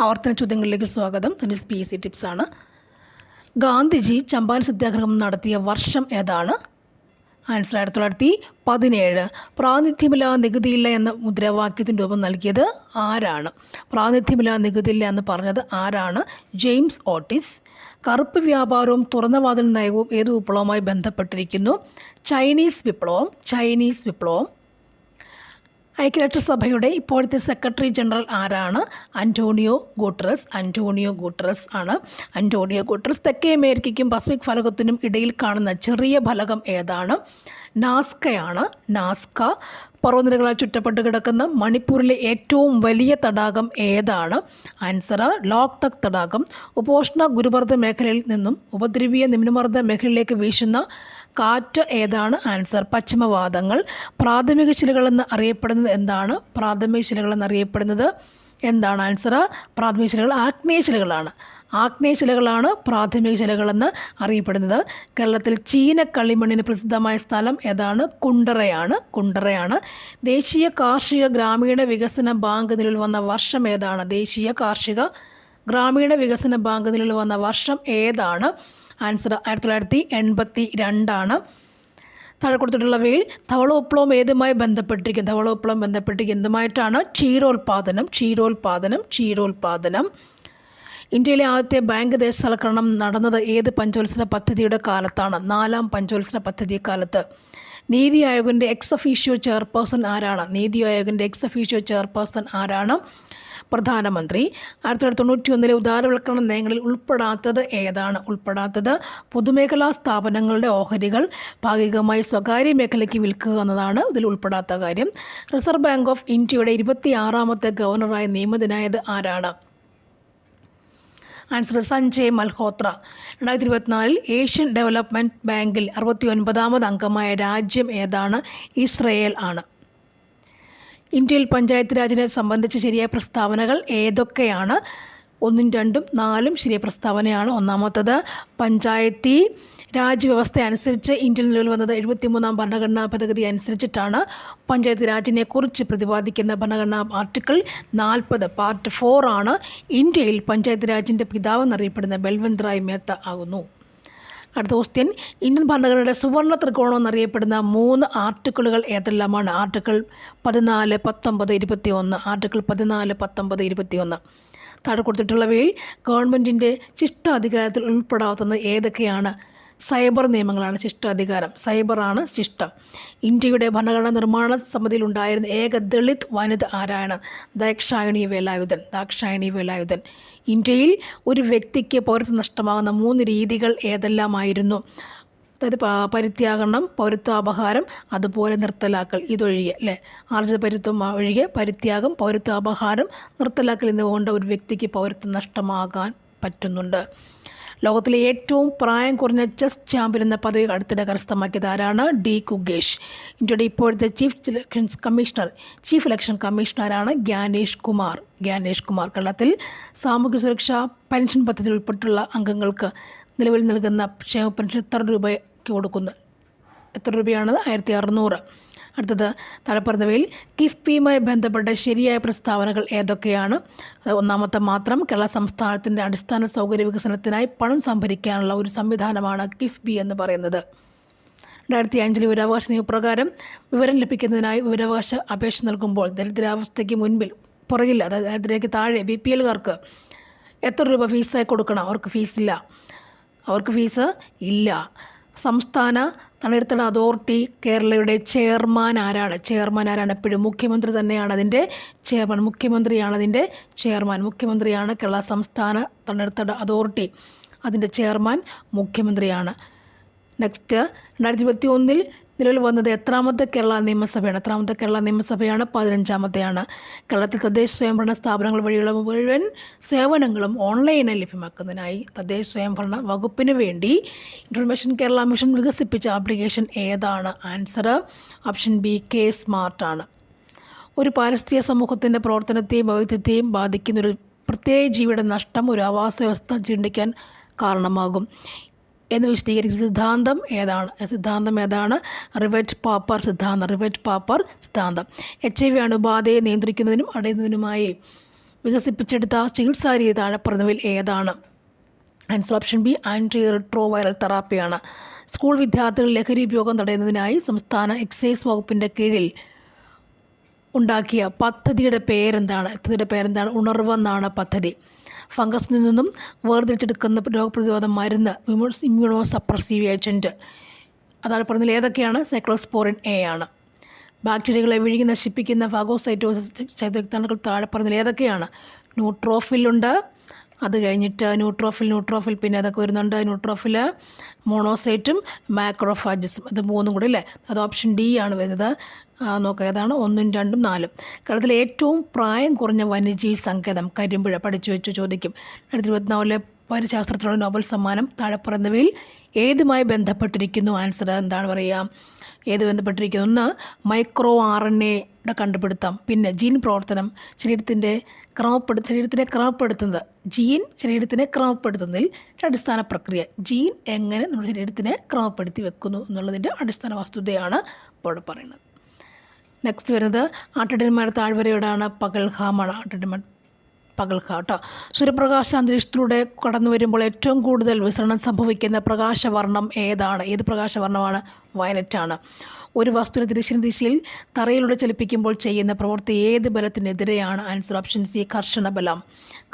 ആവർത്തന ചോദ്യങ്ങളിലേക്ക് സ്വാഗതം. തന്നെ പി സി ടിപ്സാണ് ഗാന്ധിജി ചമ്പാൻ സത്യാഗ്രഹം നടത്തിയ വർഷം ഏതാണ്? ആൻസർ ആയിരത്തി തൊള്ളായിരത്തി പതിനേഴ്. പ്രാതിനിധ്യമില്ല നികുതിയില്ല എന്ന മുദ്രാവാക്യത്തിന് രൂപം നൽകിയത് ആരാണ്? പ്രാതിനിധ്യമില്ല നികുതിയില്ല എന്ന് പറഞ്ഞത് ആരാണ്? James Otis. കറുപ്പ് വ്യാപാരവും തുറന്ന വാതിൽ നയവും ഏത് വിപ്ലവവുമായി ബന്ധപ്പെട്ടിരിക്കുന്നു? ചൈനീസ് വിപ്ലവം ചൈനീസ് വിപ്ലവം ഐക്യരാഷ്ട്രസഭയുടെ ഇപ്പോഴത്തെ സെക്രട്ടറി ജനറൽ ആരാണ്? Antonio Guterres. അന്റോണിയോ ഗൂട്ടറസ് ആണ്. അന്റോണിയോ ഗൂട്ടറസ് തെക്കേ അമേരിക്കയ്ക്കും പസഫിക് ഫലകത്തിനും ഇടയിൽ കാണുന്ന ചെറിയ ഫലകം ഏതാണ്? നാസ്കയാണ്. നാസ്ക പർവനിരകളാൽ ചുറ്റപ്പെട്ട് കിടക്കുന്ന മണിപ്പൂരിലെ ഏറ്റവും വലിയ തടാകം ഏതാണ്? ആൻസർ ലോക്തക് തടാകം. ഉപോഷ്ണ ഗുരുമർദ്ദ മേഖലയിൽ നിന്നും ഉപദ്രവീയ നിമ്നമർദ്ദ മേഖലയിലേക്ക് വീശുന്ന കാറ്റ് ഏതാണ്? ആൻസർ പശ്ചിമവാദങ്ങൾ. പ്രാഥമിക ശിലകളെന്ന് അറിയപ്പെടുന്നത് എന്താണ്? പ്രാഥമിക ശിലകളെന്ന് അറിയപ്പെടുന്നത് എന്താണ്? ആൻസർ പ്രാഥമിക ശിലകൾ ആഗ്നേയ ശിലകളാണ്. ആഗ്നേയ ശിലകളാണ് പ്രാഥമിക ശിലകളെന്ന് അറിയപ്പെടുന്നത്. കേരളത്തിൽ ചീന കളിമണ്ണിന് പ്രസിദ്ധമായ സ്ഥലം ഏതാണ്? കുണ്ടറയാണ്. കുണ്ടറയാണ്. ദേശീയ കാർഷിക ഗ്രാമീണ വികസന ബാങ്ക് നിലവിൽ വന്ന വർഷം ഏതാണ്? ദേശീയ കാർഷിക ഗ്രാമീണ വികസന ബാങ്ക് നിലവിൽ വന്ന വർഷം ഏതാണ്? ആൻസർ ആയിരത്തി തൊള്ളായിരത്തി എൺപത്തി രണ്ടാണ് താഴെ കൊടുത്തിട്ടുള്ളവയിൽ ധവള വിപ്ലവം ഏതുമായി ബന്ധപ്പെട്ടിരിക്കും ധവള വിപ്ലവം ബന്ധപ്പെട്ടിരിക്കും എന്തുമായിട്ടാണ്? ക്ഷീരോൽപാദനം ക്ഷീരോൽപാദനം ക്ഷീരോത്പാദനം ഇന്ത്യയിലെ ആദ്യത്തെ ബാങ്ക് ദേശസൽക്കരണം നടന്നത് ഏത് പഞ്ചവത്സര പദ്ധതിയുടെ കാലത്താണ്? നാലാം പഞ്ചവത്സര പദ്ധതി കാലത്ത്. നീതി ആയോഗിന്റെ എക്സ് ഒഫീഷ്യോ ചെയർപേഴ്സൺ ആരാണ്? നീതി ആയോഗിന്റെ എക്സ് ഒഫീഷ്യോ ചെയർപേഴ്സൺ ആരാണ്? പ്രധാനമന്ത്രി. ആയിരത്തി തൊള്ളായിരത്തി തൊണ്ണൂറ്റി ഒന്നിലെ ഉദാരവൽക്കരണ നയങ്ങളിൽ ഉൾപ്പെടാത്തത് ഏതാണ്? ഉൾപ്പെടാത്തത് പൊതുമേഖലാ സ്ഥാപനങ്ങളുടെ ഓഹരികൾ ഭാഗികമായി സ്വകാര്യ മേഖലയ്ക്ക് വിൽക്കുക എന്നതാണ് ഇതിൽ ഉൾപ്പെടാത്ത കാര്യം. റിസർവ് ബാങ്ക് ഓഫ് ഇന്ത്യയുടെ ഇരുപത്തിയാറാമത്തെ ഗവർണറായി നിയമിതനായത് ആരാണ്? ആൻസർ സഞ്ജയ് മൽഹോത്ര. രണ്ടായിരത്തി ഇരുപത്തിനാലിൽ ഏഷ്യൻ ഡെവലപ്മെന്റ് ബാങ്കിൽ അറുപത്തി ഒൻപതാമത് അംഗമായ രാജ്യം ഏതാണ്? ഇസ്രയേൽ ആണ്. ഇന്ത്യയിൽ പഞ്ചായത്ത് രാജിനെ സംബന്ധിച്ച് ശരിയായ പ്രസ്താവനകൾ ഏതൊക്കെയാണ്? ഒന്നും രണ്ടും നാലും ശരിയായ പ്രസ്താവനയാണ് ഒന്നാമത്തത്. പഞ്ചായത്തി രാജ് വ്യവസ്ഥ അനുസരിച്ച് ഇന്ത്യയിൽ നിലവിൽ വന്നത് എഴുപത്തിമൂന്നാം ഭരണഘടനാ ഭേദഗതി അനുസരിച്ചിട്ടാണ്. പഞ്ചായത്ത് രാജിനെക്കുറിച്ച് പ്രതിപാദിക്കുന്ന ഭരണഘടനാ ആർട്ടിക്കിൾ നാൽപ്പത് പാർട്ട് ഫോർ ആണ്. ഇന്ത്യയിൽ പഞ്ചായത്ത് രാജിന്റെ പിതാവെന്നറിയപ്പെടുന്ന ബൽവന്ത് റായ് മേത്ത ആകുന്നു. അടുത്ത ക്വസ്റ്റ്യൻ ഇന്ത്യൻ ഭരണഘടനയുടെ സുവർണ ത്രികോണം എന്നറിയപ്പെടുന്ന മൂന്ന് ആർട്ടിക്കിളുകൾ ഏതെല്ലാമാണ്? ആർട്ടിക്കിൾ പതിനാല് പത്തൊമ്പത് ഇരുപത്തി ഒന്ന് ആർട്ടിക്കിൾ പതിനാല് പത്തൊമ്പത് ഇരുപത്തി ഒന്ന് താഴെ കൊടുത്തിട്ടുള്ളവയിൽ ഗവൺമെന്റിന്റെ ശിഷ്ടാധികാരത്തിൽ ഉൾപ്പെടാവുന്നത് ഏതൊക്കെയാണ്? സൈബർ നിയമങ്ങളാണ് ശിഷ്ടാധികാരം. സൈബറാണ് ശിഷ്ടം. ഇന്ത്യയുടെ ഭരണഘടനാ നിർമ്മാണ സമിതിയിൽ ഉണ്ടായിരുന്ന ഏക ദളിത് വനിത ആരാണ്? ദാക്ഷായണി വേലായുധൻ. ദാക്ഷായണി വേലായുധൻ. ഇന്ത്യയിൽ ഒരു വ്യക്തിക്ക് പൗരത്വം നഷ്ടമാകുന്ന മൂന്ന് രീതികൾ ഏതെല്ലാമായിരുന്നു? അതായത് പരിത്യാഗണം പൗരത്വാപഹാരം അതുപോലെ നിർത്തലാക്കൽ ഇതൊഴികെ അല്ലേ? ആർജിത പൗരത്വം ഒഴികെ പരിത്യാഗം പൗരത്വാപഹാരം നിർത്തലാക്കൽ എന്നിവ കൊണ്ട് ഒരു വ്യക്തിക്ക് പൗരത്വം നഷ്ടമാകാൻ പറ്റുന്നുണ്ട്. ലോകത്തിലെ ഏറ്റവും പ്രായം കുറഞ്ഞ ചെസ് ചാമ്പ്യൻ എന്ന പദവി അടുത്തിടെ കരസ്ഥമാക്കിയത് ആരാണ്? ഡി കുഗേഷ് ഇന്ത്യയുടെ ഇപ്പോഴത്തെ chief elections commissioner chief election കമ്മീഷണറാണ് Gyanesh Kumar. Gyanesh Kumar കേരളത്തിൽ സാമൂഹ്യ സുരക്ഷാ പെൻഷൻ പദ്ധതിയിൽ ഉൾപ്പെട്ടുള്ള അംഗങ്ങൾക്ക് നിലവിൽ നൽകുന്ന ക്ഷേമ പെൻഷൻ എത്ര രൂപയ്ക്ക് കൊടുക്കുന്നു? എത്ര രൂപയാണത് ആയിരത്തി അറുന്നൂറ്. അടുത്തത് താഴെപ്പറഞ്ഞവയിൽ കിഫ്ബിയുമായി ബന്ധപ്പെട്ട ശരിയായ പ്രസ്താവനകൾ ഏതൊക്കെയാണ്? ഒന്നാമത്തെ മാത്രം കേരള സംസ്ഥാനത്തിന്റെ അടിസ്ഥാന സൗകര്യ വികസനത്തിനായി പണം സംഭരിക്കാനുള്ള ഒരു സംവിധാനമാണ് കിഫ്ബി എന്ന് പറയുന്നത്. രണ്ടായിരത്തി അഞ്ചിലെ വിവരാവകാശ നിയമപ്രകാരം വിവരം ലഭിക്കുന്നതിനായി വിവരാവകാശ അപേക്ഷ നൽകുമ്പോൾ ദരിദ്രാവസ്ഥയ്ക്ക് മുൻപിൽ പുറകിൽ അതായത് ദരിദ്രയ്ക്ക് താഴെ ബി പി എല്ലുകാർക്ക് എത്ര രൂപ ഫീസായി കൊടുക്കണം? അവർക്ക് ഫീസില്ല. അവർക്ക് ഫീസ് ഇല്ല. സംസ്ഥാന തണ്ണീർത്തട അതോറിറ്റി കേരളയുടെ ചെയർമാൻ ആരാണ്? ചെയർമാൻ ആരാണ്? എപ്പോഴും മുഖ്യമന്ത്രി തന്നെയാണ് അതിന്റെ ചെയർമാൻ. മുഖ്യമന്ത്രിയാണ് അതിന്റെ ചെയർമാൻ. മുഖ്യമന്ത്രിയാണ് കേരള സംസ്ഥാന തണ്ണീർത്തട അതോറിറ്റി അതിന്റെ ചെയർമാൻ മുഖ്യമന്ത്രിയാണ്. നെക്സ്റ്റ് രണ്ടായിരത്തി ഇരുപത്തി ഒന്നിൽ നിലവിൽ വന്നത് എത്രാമത്തെ കേരള നിയമസഭയാണ്. എത്രാമത്തെ കേരള നിയമസഭയാണ്? പതിനഞ്ചാമത്തെയാണ്. കേരളത്തിൽ തദ്ദേശ സ്വയംഭരണ സ്ഥാപനങ്ങൾ വഴിയുള്ള മുഴുവൻ സേവനങ്ങളും ഓൺലൈനായി ലഭ്യമാക്കുന്നതിനായി തദ്ദേശ സ്വയംഭരണ വകുപ്പിന് വേണ്ടി ഇൻഫർമേഷൻ കേരള മിഷൻ വികസിപ്പിച്ച ആപ്ലിക്കേഷൻ ഏതാണ്? ആൻസർ ഓപ്ഷൻ ബി കെ സ്മാർട്ടാണ് ഒരു പാരിസ്ഥിതിക സമൂഹത്തിന്റെ പ്രവർത്തനത്തെയും വൈവിധ്യത്തെയും ബാധിക്കുന്ന ഒരു പ്രത്യേക ജീവിയുടെ നഷ്ടം ഒരു ആവാസ വ്യവസ്ഥ ചിണ്ടിക്കാൻ കാരണമാകും. എന്ന് വിശദീകരിക്കുന്ന സിദ്ധാന്തം ഏതാണ്? സിദ്ധാന്തം ഏതാണ്? റിവറ്റ് പാപ്പർ സിദ്ധാന്തം റിവറ്റ് പാപ്പർ സിദ്ധാന്തം. എച്ച് ഐ വി അണുബാധയെ നിയന്ത്രിക്കുന്നതിനും അടയുന്നതിനുമായി വികസിപ്പിച്ചെടുത്ത ചികിത്സാ രീതി താഴെ പറഞ്ഞവയിൽ ഏതാണ്? Answer option B anti retro viral തെറാപ്പിയാണ് school വിദ്യാർത്ഥികൾ ലഹരി ഉപയോഗം തടയുന്നതിനായി സംസ്ഥാന എക്സൈസ് വകുപ്പിന്റെ കീഴിൽ ഉണ്ടാക്കിയ പദ്ധതിയുടെ പേരെന്താണ്? പദ്ധതിയുടെ പേരെന്താണ്? ഉണർവെന്നാണ് പദ്ധതി. ഫംഗസിൽ നിന്നും വേർതിരിച്ചെടുക്കുന്ന രോഗപ്രതിരോധ മരുന്ന് ഇമ്മ്യൂണോ സപ്രസീവ് ഏജന്റ് അതാണ് പറഞ്ഞതിൽ ഏതൊക്കെയാണ്? സൈക്ലോസ്പോറിൻ എ ആണ്. ബാക്ടീരിയകളെ വിഴുങ്ങി നശിപ്പിക്കുന്ന ഫാഗോസൈറ്റോസിസ് ചൈതൃക്താണുക്കൾ താഴെ പറഞ്ഞതിൽ ഏതൊക്കെയാണ്? ന്യൂട്രോഫിലുണ്ട് അത് കഴിഞ്ഞിട്ട് ന്യൂട്രോഫിൽ ന്യൂട്രോഫിൽ പിന്നെ അതൊക്കെ വരുന്നുണ്ട്. ന്യൂട്രോഫിൽ മോണോസൈറ്റും മാക്രോഫാജസും ഇത് മൂന്നും കൂടി അല്ലേ? അത് ഓപ്ഷൻ ഡി ആണ് വരുന്നത്. നോക്കുക ഏതാണ്? ഒന്നും രണ്ടും നാലും. കേരളത്തിൽ ഏറ്റവും പ്രായം കുറഞ്ഞ വന്യജീവി സങ്കേതം കരിമ്പുഴ പഠിച്ചു വെച്ചു ചോദിക്കും. രണ്ടായിരത്തി ഇരുപത്തിനാലിലെ വനശാസ്ത്രത്തിനുള്ള നോബൽ സമ്മാനം താഴെ ഏതുമായി ബന്ധപ്പെട്ടിരിക്കുന്നു? ആൻസർ എന്താണ് പറയുക? ഏത് ബന്ധപ്പെട്ടിരിക്കുന്നു? ഒന്ന് മൈക്രോ ആർ എൻ എയുടെ കണ്ടുപിടുത്തം പിന്നെ ജീൻ പ്രവർത്തനം ശരീരത്തിന്റെ ക്രമപ്പെടു ശരീരത്തിനെ ക്രമപ്പെടുത്തുന്നത്. ജീൻ ശരീരത്തിനെ ക്രമപ്പെടുത്തുന്നതിൽ അടിസ്ഥാന പ്രക്രിയ. ജീൻ എങ്ങനെ നമ്മുടെ ശരീരത്തിനെ ക്രമപ്പെടുത്തി വെക്കുന്നു എന്നുള്ളതിന്റെ അടിസ്ഥാന വസ്തുതയാണ് ഇപ്പോൾ പറയുന്നത്. നെക്സ്റ്റ് വരുന്നത് ആട്ടിടന്മാർ താഴ്വരയോടാണ് പകൽഹാമാണ് ആട്ടിടന്മാർ പകൽഹ കേട്ടോ സൂര്യപ്രകാശ അന്തരീക്ഷത്തിലൂടെ കടന്നു വരുമ്പോൾ ഏറ്റവും കൂടുതൽ വിസരണം സംഭവിക്കുന്ന പ്രകാശവർണം ഏതാണ്? ഏത് പ്രകാശവർണമാണ്? വയലറ്റ് ആണ് ഒരു വസ്തുവിനെ തിരിച്ചിന് ദിശയിൽ തറയിലൂടെ ചലിപ്പിക്കുമ്പോൾ ചെയ്യുന്ന പ്രവൃത്തി ഏത് ബലത്തിനെതിരെയാണ്? ആൻസർ ഓപ്ഷൻ സി കർഷണബലം.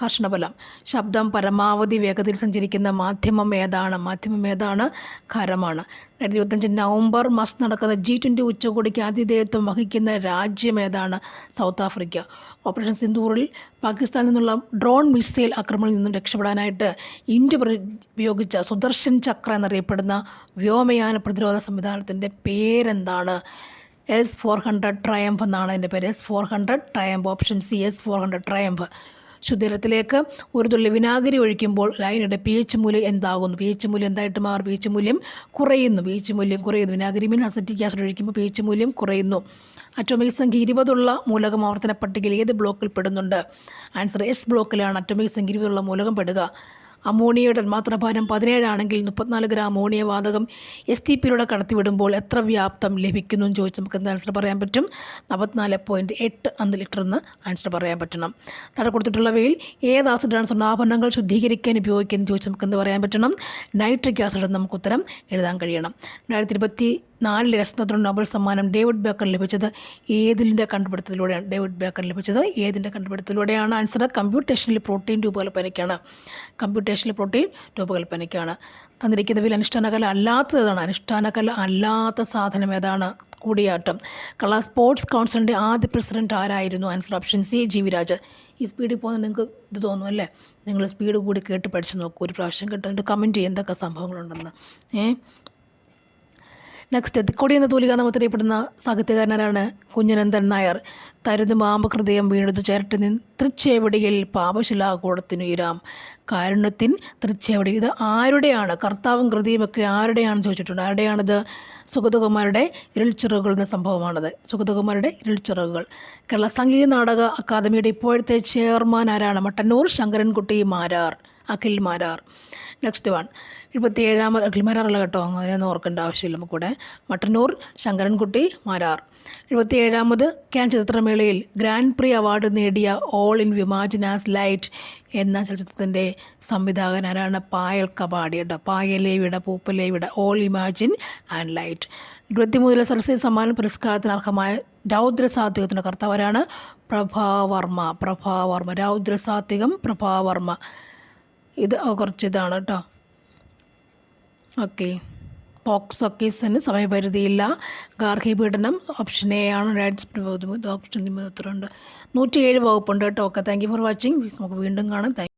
കർഷണബലം. ശബ്ദം പരമാവധി വേഗതയിൽ സഞ്ചരിക്കുന്ന മാധ്യമം ഏതാണ്? മാധ്യമം ഏതാണ്? ഖരമാണ് രണ്ടായിരത്തി ഇരുപത്തഞ്ച് നവംബർ മാസം നടക്കുന്ന ജി ട്വന്റി ഉച്ചകോടിക്ക് ആതിഥേയത്വം വഹിക്കുന്ന രാജ്യം ഏതാണ്? South Africa. ഓപ്പറേഷൻ സിന്ദൂറിൽ പാകിസ്ഥാനിൽ നിന്നുള്ള ഡ്രോൺ മിസൈൽ ആക്രമണത്തിൽ നിന്നും രക്ഷപ്പെടാനായിട്ട് ഇന്ത്യ ഉപയോഗിച്ച സുദർശൻ ചക്ര എന്നറിയപ്പെടുന്ന വ്യോമയാന പ്രതിരോധ സംവിധാനത്തിന്റെ പേരെന്താണ്? എസ് ഫോർ ഹൺഡ്രഡ് ട്രയംഫ് എന്നാണ് അതിന്റെ പേര്. S four hundred triumph option C S four hundred triumph ശുദ്ധജലത്തിലേക്ക് ഒരു തുള്ളി വിനാഗിരി ഒഴിക്കുമ്പോൾ ലൈനയുടെ പി എച്ച് മൂല്യം എന്താകുന്നു? പി എച്ച് മൂല്യം എന്തായിട്ട് മാറും? പി എച്ച് മൂല്യം കുറയുന്നു. പി എച്ച് മൂല്യം കുറയുന്നു. വിനാഗിരി മീൻ അസറ്റിക് ആസിഡ് ഒഴിക്കുമ്പോൾ പി എച്ച് മൂല്യം കുറയുന്നു. അറ്റോമിക് സംഖ്യ ഇരുപതുള്ള മൂലകം ആവർത്തന പട്ടികയിൽ ഏത് ബ്ലോക്കിൽ പെടുന്നുണ്ട്? ആൻസർ എസ് ബ്ലോക്കിലാണ് അറ്റോമിക് സംഖ്യ ഇരുപതുള്ള മൂലകം പെടുക. അമോണിയയുടെ മാത്രഭാരം പതിനേഴാണെങ്കിൽ മുപ്പത്തിനാല് ഗ്രാം അമോണിയ വാതകം എസ് ടി പിയിലൂടെ കടത്തിവിടുമ്പോൾ എത്ര വ്യാപ്തം ലഭിക്കുന്നു എന്ന് ചോദിച്ച് നമുക്ക് എന്ത് ആൻസർ പറയാൻ പറ്റും? നാൽപ്പത്തിനാല് പോയിന്റ് എട്ട് അന്ന് ലിറ്റർ എന്ന് ആൻസർ പറയാൻ പറ്റണം. താഴെ കൊടുത്തിട്ടുള്ളവയിൽ ഏത് ആസിഡാണ് സ്വർണാഭരണങ്ങൾ ശുദ്ധീകരിക്കാൻ ഉപയോഗിക്കുന്നത് ചോദിച്ച് നമുക്ക് എന്ത് പറയാൻ പറ്റണം? നൈട്രിക് ആസിഡ് നമുക്ക് ഉത്തരം എഴുതാൻ കഴിയണം. രണ്ടായിരത്തി ഇരുപത്തി നാലിൽ രസതന്ത്രം നോബൽ സമ്മാനം ഡേവിഡ് ബേക്കർ ലഭിച്ചത് ഏതിന്റെ കണ്ടുപിടുത്തത്തിലൂടെയാണ്? ഡേവിഡ് ബേക്കർ ലഭിച്ചത് ഏതിന്റെ കണ്ടുപിടുത്തത്തിലൂടെയാണ്? ആൻസർ കമ്പ്യൂട്ടേഷനിൽ പ്രോട്ടീൻ രൂപകൽപ്പനയ്ക്കാണ്. കമ്പ്യൂട്ടേഷനിൽ പ്രോട്ടീൻ രൂപകൽപ്പനയ്ക്കാണ്. തന്നിരിക്കുന്നതിൽ അനുഷ്ഠാനകല അല്ലാത്തതാണ് അനുഷ്ഠാനകല അല്ലാത്ത സാധനം ഏതാണ്? കൂടിയാട്ടം. കള സ്പോർട്സ് കൗൺസിലിന്റെ ആദ്യ പ്രസിഡന്റ് ആരായിരുന്നു? ആൻസർ ഓപ്ഷൻ സി ജി ഈ സ്പീഡിൽ പോകുന്ന നിങ്ങൾക്ക് ഇത് തോന്നും അല്ലേ? നിങ്ങൾ സ്പീഡ് കൂടി കേട്ട് പഠിച്ച് നോക്കൂ. ഒരു പ്രാവശ്യം കേട്ട് എന്നിട്ട് കമന്റ് ചെയ്യും. എന്തൊക്കെ സംഭവങ്ങളുണ്ടെന്ന്. ഏ? നെക്സ്റ്റ് എത്തിക്കൊടി എന്ന തൂലിക അറിയപ്പെടുന്ന സാഹിത്യകാരനാണ് കുഞ്ഞനന്ദൻ നായർ. തരുത് മാമ്പ ഹൃദയം വീണതു ചേരട്ട് നിൻ തൃച്ചേവടിയിൽ പാപശിലാകൂടത്തിനുയരാം കാരുണ്യത്തിൻ തൃച്ചേവടി ഇത് ആരുടെയാണ്? കർത്താവും കൃതിയും ഒക്കെ ആരുടെയാണെന്ന് ചോദിച്ചിട്ടുണ്ട്. ആരുടെയാണിത്? സുഗതകുമാരുടെ ഇരുൾച്ചിറകുകൾ എന്ന സംഭവമാണത്. സുഗതകുമാരുടെ ഇരുൾച്ചിറകുകൾ കേരള സംഗീത നാടക അക്കാദമിയുടെ ഇപ്പോഴത്തെ ചെയർമാൻ ആരാണ്? മട്ടന്നൂർ ശങ്കരൻകുട്ടി മാരാർ അഖിൽ മാരാർ. നെക്സ്റ്റ് വൺ ഇരുപത്തി അഖിൽ മാരാറല്ല കേട്ടോ അങ്ങനെയൊന്നും ഓർക്കേണ്ട ആവശ്യമില്ല നമുക്കൂടെ മട്ടന്നൂർ ശങ്കരൻകുട്ടി മാരാർ. എഴുപത്തി ഏഴാമത് ക്യാൻ ചിത്രമേളയിൽ ഗ്രാൻഡ് പ്രി അവാർഡ് നേടിയ all in we imagine as light എന്ന ചലച്ചിത്രത്തിന്റെ സംവിധായകൻ ആരാണ്? പായൽ കപാടി കേട്ടോ. പായലേ വിട പൂപ്പലേ വിട ഓൾ ഇമാജിൻ ആൻഡ് ലൈറ്റ് ഇരുപത്തിമൂന്നിലെ സരസ്വതി സമ്മാന പുരസ്കാരത്തിന് അർഹമായ രൗദ്ര സാത്വികത്തിന്റെ കർത്താവരാണ് പ്രഭാവർമ്മ പ്രഭാവർമ്മ രൗദ്ര സാത്വികം പ്രഭാവർമ്മ ഇത് കുറച്ച് ഇതാണ് കേട്ടോ ഓക്കെ. പോക്സോ കേസിന് സമയപരിധിയില്ല. ഗാർഹിക പീഡനം ഓപ്ഷൻ എ ആണ്. രണ്ടായിരത്തി ഓപ്ഷൻ ഉത്തരവുണ്ട് ഏഴ് വകുപ്പുണ്ട് കേട്ടോ okay. Thank you for watching. നമുക്ക് വീണ്ടും കാണാം. താങ്ക്